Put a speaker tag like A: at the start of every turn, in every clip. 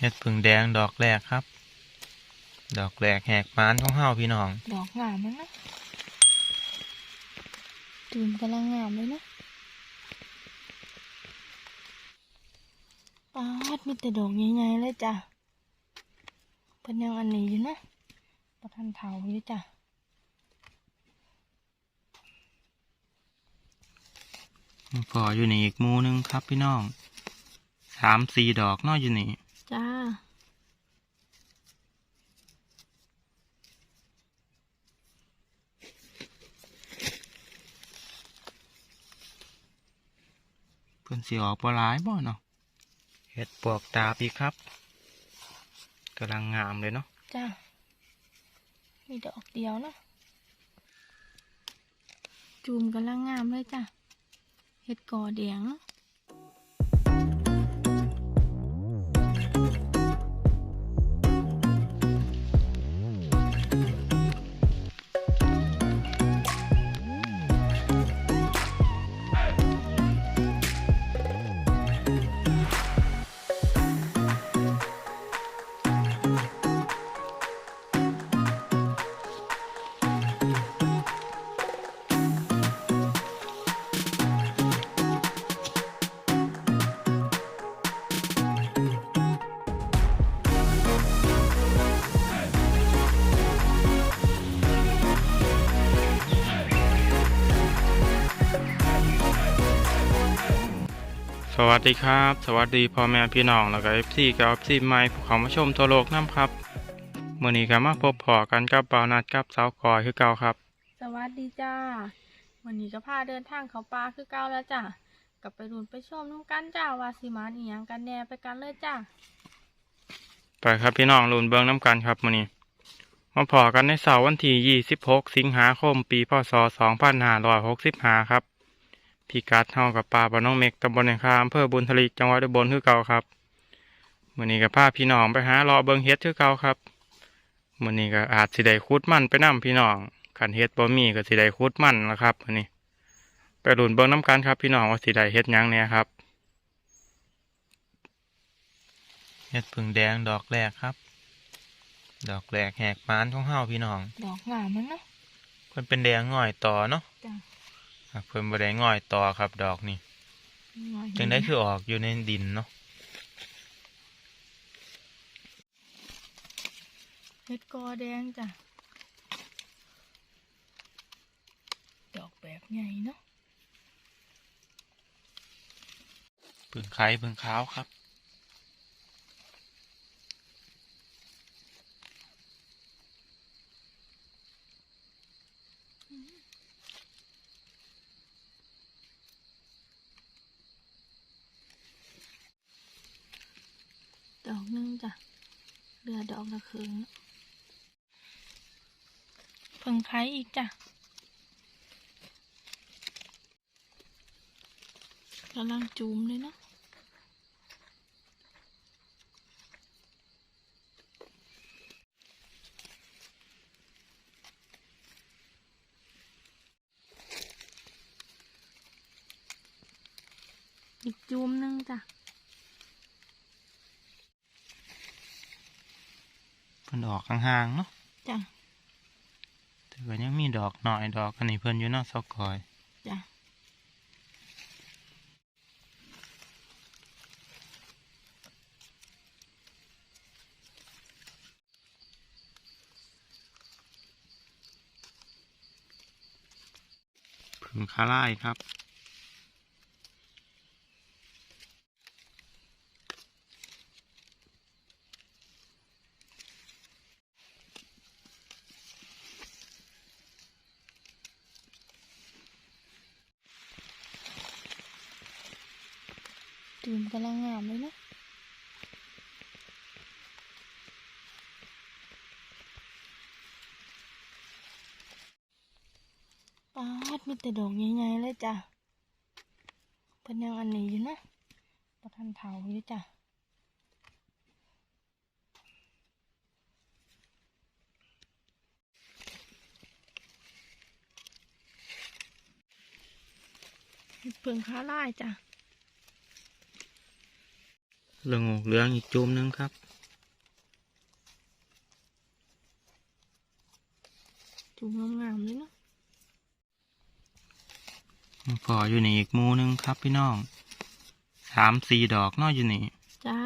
A: เห็ดผึ่งแดงดอกแรกครับ ดอกแรกแหกมานของเฮาพี่น้อง
B: ดอกงามมั้งนะตูมกำลังงามเลยนะปาดมีแต่ดอกใหญ่ๆเลยจ้ะเพิ่นยังอันนี้อยู่นะประทันเถาอยู่จ้ะ
A: พออยู่นี่อีกหมูหนึงครับพี่น้องสามสี่ดอกเนอกอยู่นี่
B: จ้า
A: เพื่อนสีออกปลายบ่เนาะเห็ดปวกตาพี่ครับกำลังงามเลยเนาะ
B: จ้า มีดอกเดียวนะจูมกำลังงามเลยจ้ะเห็ดกอแดงเนาะ
A: สวัสดีครับ สวัสดีพ่อแม่พี่น้องแล้วก็เอฟซีกับเอฟซีใหม่ผู้เขามาชมทั่วโลกน้ำครับเมื่อนี้ก็มาพบพอกันกับเบานัดกับสาวกอยคือเก่าครับ
B: สวัสดีจ้าวันนี้ก็พาเดินทางเขาป่าคือเก่าแล้วจ้ะกลับไปรุนไปชมน้ำกันจ้าว่าสิมานอีหยังกันแน่ไปกันเลยจ้า
A: ไปครับพี่น้องลุนเบิงน้ำกันครับมื่อนี้มาพอกันในเสาร์วันที่ 26 สิงหาคม ปีพศ 2565 ครับ พี่กัดเฮากับป่าบ้านน้องเมกตำบลแหนคาอำเภอบุญทลิกจังหวัดอุบลคือเก่าครับมื่อนี้ก็พาพี่น้องไปหารอเบิงเฮ็ดคือเก่าครับมื่อนี้ก็อาจสิได้คุดมันไปนํพี่น้องขันเฮ็ดบ่มีก็สิได้คุดมันละครับมื่อนี้ ไปลุนเบิงน้ำกันครับ พี่น้องว่าสิได้เฮ็ดหยังเนี่ยครับเฮ็ดผึ่งแดงดอกแรกครับ ดอกแรกแหกมานของเฮาพี่น้อง
B: ดอกงามมั้งนะ
A: เพิ่นเป็นแดงง่อยต่อเนาะ
B: จ้า
A: อะ เพิ่นบ่ได้ง่อยต่อครับดอกนี่จังได้คือออกอยู่ในดินเนาะ
B: เห็ดกอแดงจ้ะ ดอกแบบใหญ่เนาะ
A: ผึ่งไข่ผึ่งขาวครับ
B: ดอกหนึงจ้ะเหลือดอกละครึ่งเนาะเพิ่งไข่อีกจ้ะกำลังจูมเลยเนาะอีกจูมหนึงจ้ะ
A: เพิ่นออกห่างๆเนาะ
B: จ้ะ
A: แต่ก็ยังมีดอกหน่อยดอกอันนี้เพิ่นอยู่เนอกซอกคอย
B: จ้ะ
A: ผึ่งคาร่ายครับ
B: มีแต่ดอกใหญ่ๆเลยจ้ะเป็นยังอันนี้อยู่นะประทันเผาอยู่จ้ะเพิ่งค้าไล่จ้ะ
A: เรื่องเรื่องอีกจุ่มนึงครับ
B: จุ่มงามๆเลยเนาะ
A: พออยู่นี่อีกหมูหนึงครับพี่น้องสามสี่ดอกเนอกอยู่นี่
B: จ้า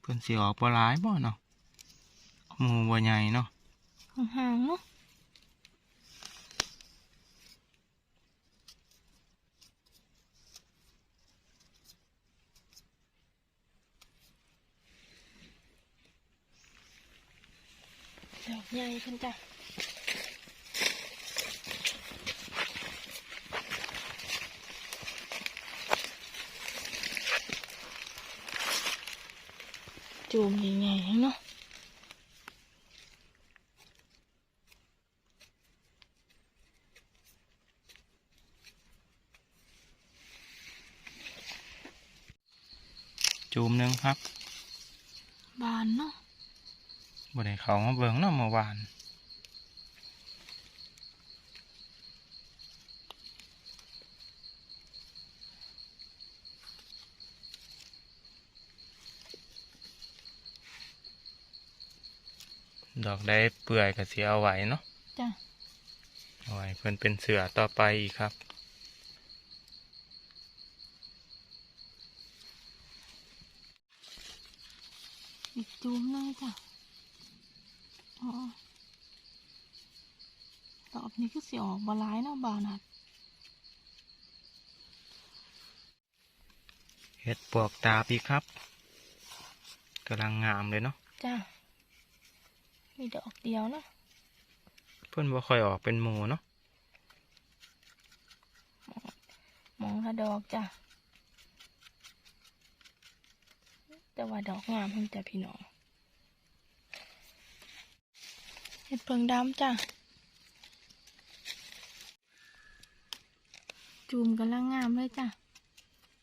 A: เพิ่นสิออกบ่หลายบ่เนาะหมูบ่ใหญ่เนาะ
B: ห่างๆเนาะ ดอกใหญ่เพิ่นจ้ะจูมใหญ่ๆเนาะ
A: จูมหนึงครับ
B: บานเนาะ
A: บ่ได้เขามาเบิ่งเนาะเมื่อวานดอกได้เปื่อยก็สิเอาไว้เนาะ
B: จ้ะ
A: เอาไว้เพิ่นเป็นเสือต่อไปอีกครับ
B: อีกจูมหนึงจ้ะอ๋อ ดอกนี้คือสิออกบาลายเนาะบานอะ
A: เฮ็ดปวกตาบอีกครับกำลังงามเลยเนาะ
B: จ้ะมีดอกเดียวเนาะ
A: เพิ่นบ่ค่อยออกเป็นหมูเนาะ
B: มองละดอกจ้ะแต่ว่าดอกงามเพิ่งจะพี่น้องเห็ดเพิงดำจ้ะ จูมกันละงงามเลยจ้ะ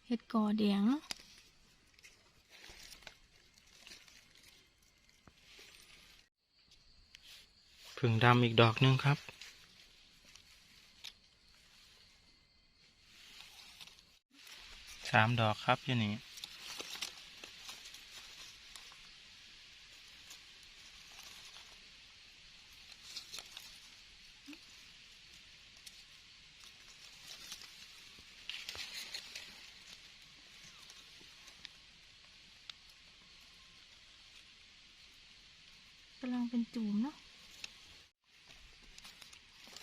B: เห็ดก่อแดงเนาะ
A: ผึ่งดำอีกดอกหนึงครับ สามดอกครับอยู่นี่ำ
B: ลังเป็นจูมเนาะ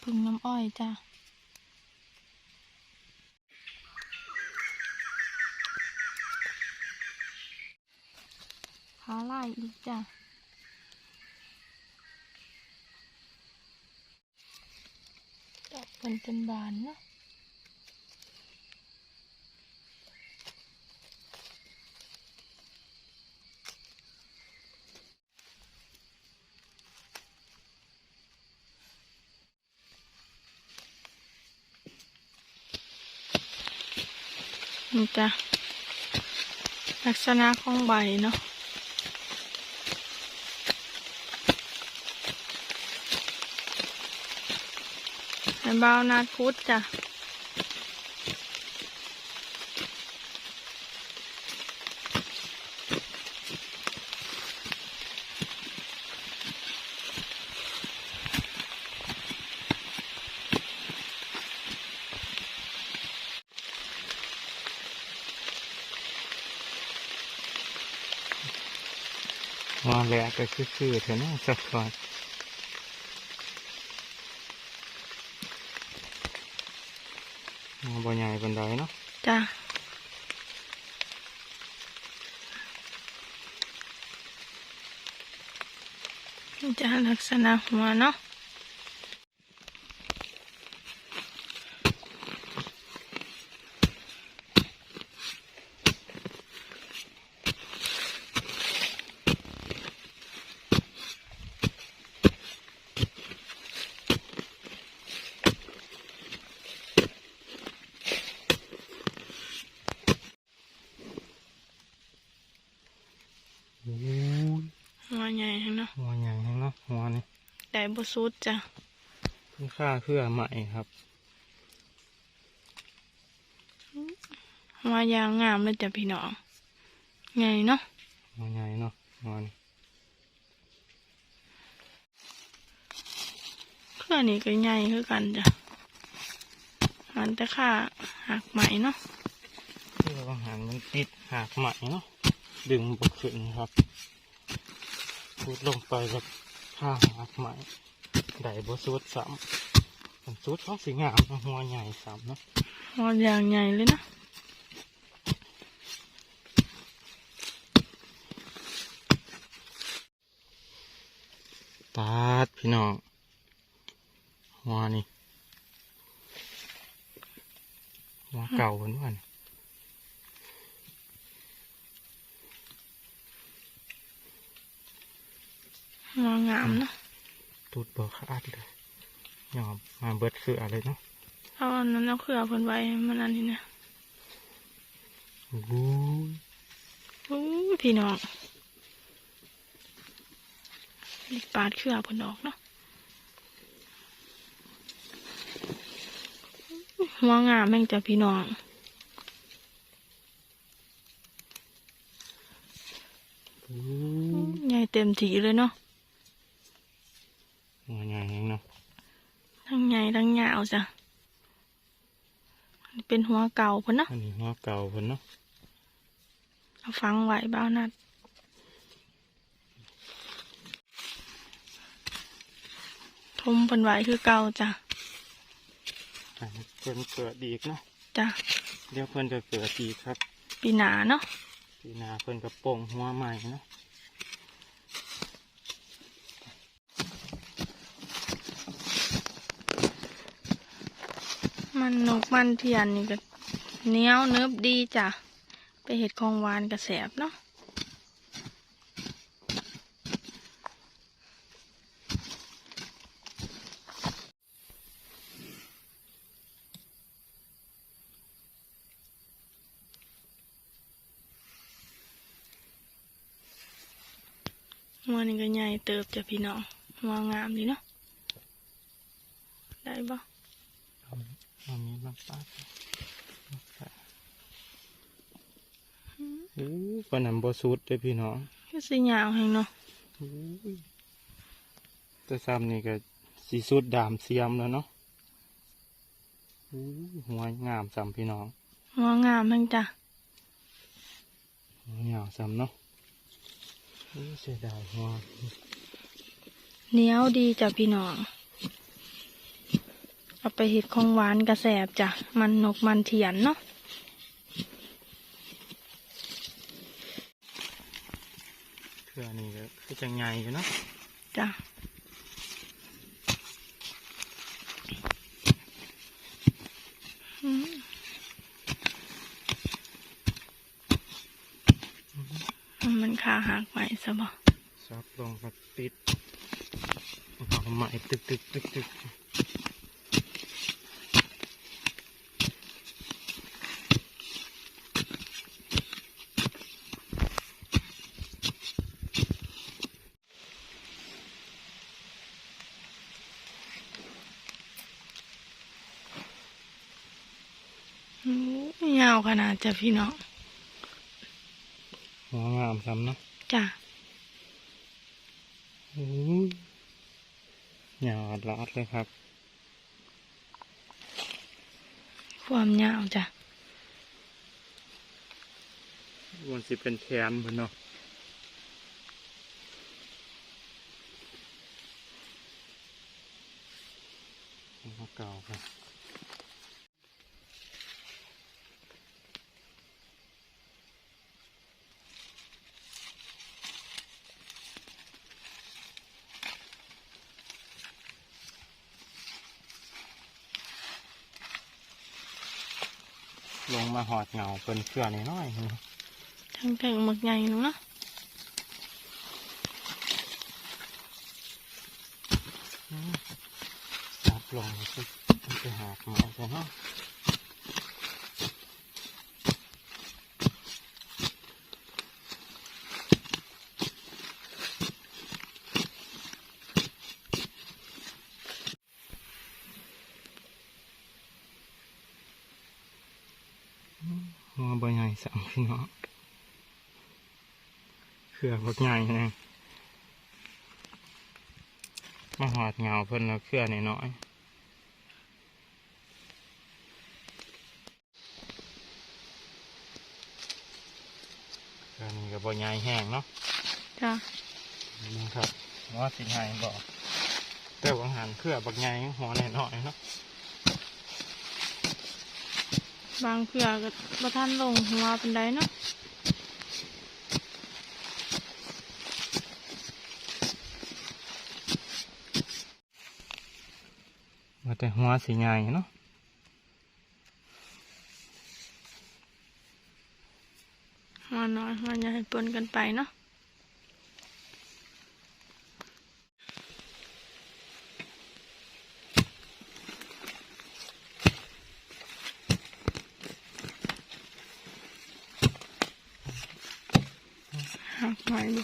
B: พึ่งน้ำอ้อยจ้ะขาลายอีกจ้ะดอกเป็นเป็นบานเนาะ นี่จ้ะลักษณะของใบเนาะให้เบานาพุทธจ้ะ
A: มาแหละก็คือๆเถอะนาะสักก่อนมาบ่ใหญ่ปานไดเนาะ
B: จ้ะจะลักษณะหัวเนาะ
A: โอ้ย
B: หัวใหญ่เนาะ
A: หัวใหญ่เนาะหัวนี่
B: ได้ บสุดจ้ะ
A: คุณค่าเพื่อใหม่ครับ
B: อืมหัวยางงามเลยจ้ะพี่น้องไงเนาะ
A: หัวใหญ่เนาะหัวนี่
B: เครื่องนี้ก็ใหญ่คือกันจ้ะมันแต่ค่าหักไหมเนาะ
A: เพื่ออาหารมันติดหากใหม่เนาะดึงบกขึ้นครับพูดลงไปกับ ข้างหากใหม่ได้บสุดซ้ำมันสุดเขาสีงามเนาะหัวใหญ่ซ้ำเนาะ
B: หัวยางใหญ่เลยนะ
A: ปาดพี่น้องหัวนี่หัวเก่าเหมือนกัน
B: หัวงามเนาะ
A: ตูดเบิกขาดเลยยอมมาเบิดเสือเลยเนาะ
B: เอาอันนั้นเอาเครื่องเพิ่นไว้มันอันนี้นะ
A: วู้ย
B: โอ้ยพี่น้องรีบปาดเครื่องเพิ่นออกเนาะหัวงามแม่งจ้ะพี่น้อง
A: วู้ย
B: ใหญ่เต็มทีเลยเนาะ
A: หัวใหญ่เองเนาะ
B: ทั้งให ญ่ทั้งยาวจ้ะอันนี้เป็นหัวเก่าเพิ่นเนาะ
A: อันนี้หัวเก่าเพิ่นเนาะ
B: เอาฟังไว้บ้าวนัดทมเพิ่นไว้คือเก่าจ้ะ
A: อันนี้เพิ่นเกิดอีกเนาะ
B: จ้ะ
A: เดี๋ยวเพิ่นจะเกิดอีกครับ
B: ปีหนาเนาะ
A: ปีหนาเพิ่นกระโปรงหัวใหม่เนาะ
B: มันนกมันเทียนนี่ก็เนี้ยวเนิบดีจ้ะ ไปเห็ดของวานกระแสบเนาะหัวนี่ก็ใหญ่เติบจ้ะพี่น้องหัวงามดีเนาะได้บ่
A: อันนี้มาปาดเออปานนั้นบ่สุดเด้อพี่น้อง
B: ก็สียาวแหงเนาะ
A: อุ้ยแต่ซ้ำนี่ก็สีสุดดามเสียมแล้วเนาะอุ้ยหัวงามซ้ำพี่น้อง
B: หัวงามแหงจ้ะ
A: หัวยาวซ้ำเนาะอุ้ยเสียดายหัว
B: เหนียวดีจ้ะพี่น้อง เอาไปเห็ดของหวานกระแสบจ้ะ มันนกมันเทียนเนาะ
A: เครือนี่ก็คือจังใหญ่อยู่เนาะ
B: จ้ะอืมมันขาหักไปซะบ่
A: ซับลงก็ติดเอาใหม่ตึกตึกตึกตึก
B: โอ้ ยยาวขนาดจ้ะพี่น้อง
A: หัวงามซ้ำเนาะ
B: จ้ะ
A: อุ้ยยาวอัดลาดเลยครับ
B: ความยาวจ้ะ
A: มันสิเป็นแขนเพิ่นเนาะหัวเก่าครับ ลงมาหอดเงาเป็นเพื่อนน้อย
B: ทั้งเต่งหมึกใหญ่เนาะ
A: จับลงสิมันไปหาหมาใช่เนาะ หัวเบิสามพี่น้องเครือบักใหญ่นะมาหอดเงาเพิ่นแล้วเครือน้อยๆเครือนี้ก็บ่ใหญ่แห้งเนาะ
B: จ้ะ
A: นี่ครับว่าสิใหญ่บอกแต่ว่าหันเครือบักใหญ่หัวน้อยๆเนาะ
B: บางเพื่อก็บ่ทันลงหัวเป็นไดเนาะ
A: ว่าแต่หัวสีใหญ่เนาะ
B: หัวน้อยหัวใหญ่ปนกันไปเนาะ หักไม้ดู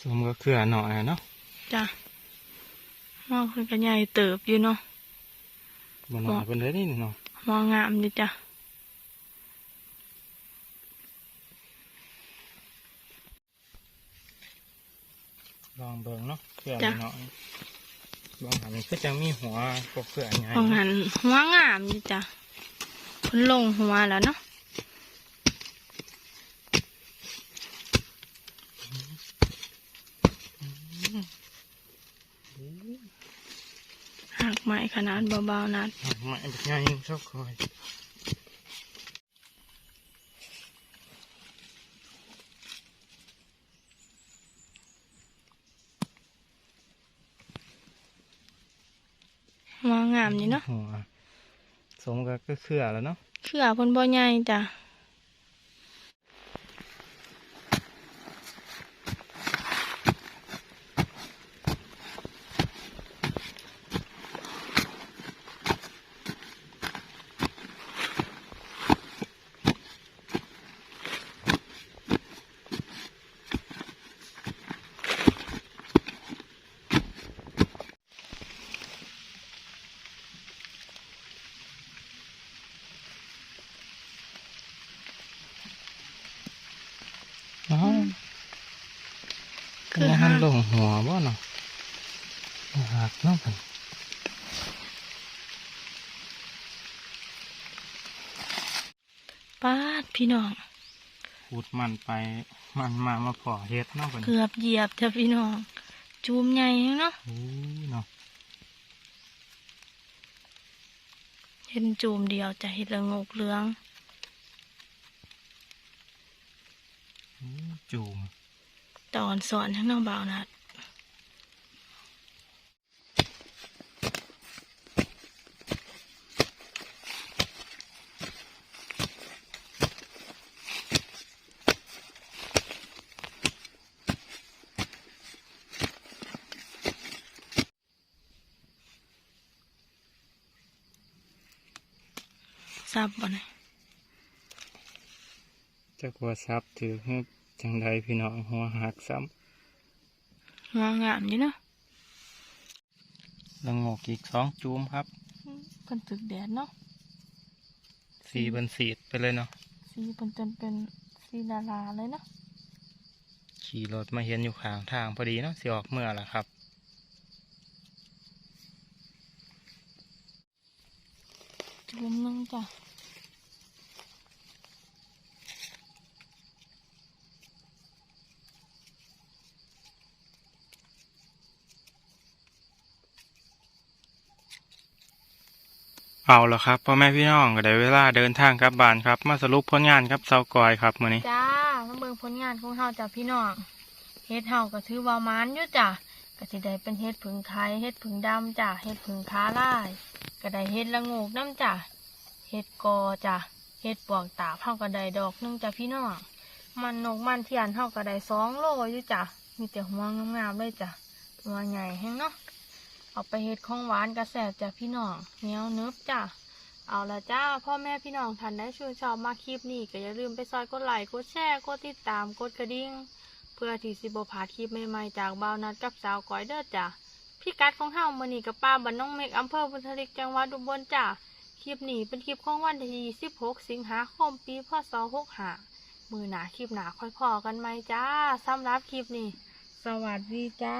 A: สมก็เครือหน่อยเนาะ
B: จ้ะหัวคือกันใหญ่เติบอยู่เนาะ
A: บนหน่อยเป็นเลยนี่เนาะ
B: หัวงามดีจ้ะ
A: ลองเบิ่งเนาะเครือหน่อยบางหันก็จะมีหัวพวกเครือใหญ่
B: ของหันหัวงามดีจ้ะเพิ่นลงหัวแล้วเนาะ หักไม้ขนาดเบาๆนัด
A: ไม่ใหญ่ชอบคอย
B: หัวงามนี่เนาะ
A: หัวสมก็ก็เครือแล้วเนาะ
B: เขือเพิ่นบ่ใหญ่จ้ะ
A: อ๋อ คือหันลงหัวบ่เนาะหักเนาะเพิ่น
B: ป้าดพี่น้อง
A: ขุดมันไปมันมามาพอเฮ็ดเนาะเพิ่น
B: เกือบเหยียบจ้ะพี่น้อง จูมใหญ่เนาะ
A: โอ้ยเนาะ
B: เห็นจูมเดียวจะเห็นละงกเหลือง
A: โอ้ยจูม
B: ตอนสอนทั้งน้องบ่าวนัดซับบ่เนี่ย
A: จักว่าซับถือให้ จังใดพี่น้องหัวหักซ้
B: งางามอยู่เนาะำ
A: ละงกอีกสองจูมครับ
B: เพิ่นตึกแดดเนาะ
A: สีเป็นสีดไปเลยเนาะ
B: สีเพิ่นจนเป็นสีดาราเลยเนาะ
A: ขี่รถมาเห็นอยู่ข้างทางพอดีเนาะสิออกเมื่อละครับ
B: จุ่มหนึงจ้ะ
A: เอาละครับพ่อแม่พี่น้องก็ได้เวลาเดินทางกลับบ้านครับ มาสรุปผลงานครับเสากอยครับมื้อนี้
B: จ้ามาเบิ่งผลงานของเฮาจ้ะพี่น้องเฮ็ดเฮาก็ถือว่ามานอยู่จ้ะก็สิได้เป็นเฮ็ดผึ่งไข่เฮ็ดผึ่งดำจ้ะเฮ็ดผึ่งขาลายก็ได้เฮ็ดละโงกน้ำจ้ะเฮ็ดกอจ้ะเฮ็ดปวกตาเฮาก็ได้ดอกนึงจ้ะพี่น้องมันนกมันเทียนเฮาก็ได้สองโลอยู่จ้ะมีแต่หัวงามๆเลยจ้ะหัวใหญ่แฮงเนาะ เอาไปเฮ็ดของหวานกระแสบจ้ะพี่น้องเหนียวเนิบจ้ะเอาละจ้า พ่อแม่พี่น้องท่านได้ชื่นชอบมาคลิปนี้ก็อย่าลืมไปซอยกดไลค์กดแชร์กดติดตามกดกระดิ่งเพื่อที่สิบ่พาดคลิปใหม่ๆจากบ่าวนัดกับสาวก้อยเด้อจ้ะพี่กัดของเฮามือนี้กับป้าบ้านน้องเมกอำเภอบุญทลิกจังหวัดอุบลจ้ะคลิปนี้เป็นคลิปของวันที่26สิงหาคมปีพศ65มือหนาคลิปหนาค่อยพอกันใหมจ้าสำหรับคลิปนี้ สวัสดีจ้า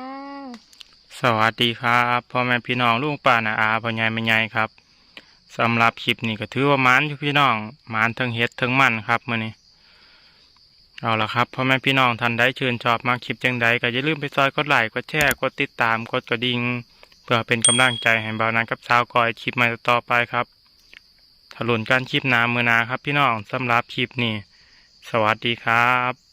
A: สวัสดีครับพ่อแม่พี่น้องลุงป้านาอาพ่อใหญ่แม่ใหญ่ครับสำหรับคลิปนี้ก็ถือว่ามานอยู่พี่น้องมานทั้งเฮ็ดทั้งมันครับมื้อนี้เอาละครับพ่อแม่พี่น้องท่านใดชื่นชอบมาคลิปจังใดก็อย่าลืมไปซอยกดไลค์กดแชร์กดติดตามกดกระดิ่งเพื่อเป็นกำลังใจให้บ่าวนั้นกับสาวกอยคลิปใหม่ต่อไปครับถลุนการคลิปหนามือนาครับพี่น้องสำหรับคลิปนี้ สวัสดีครับ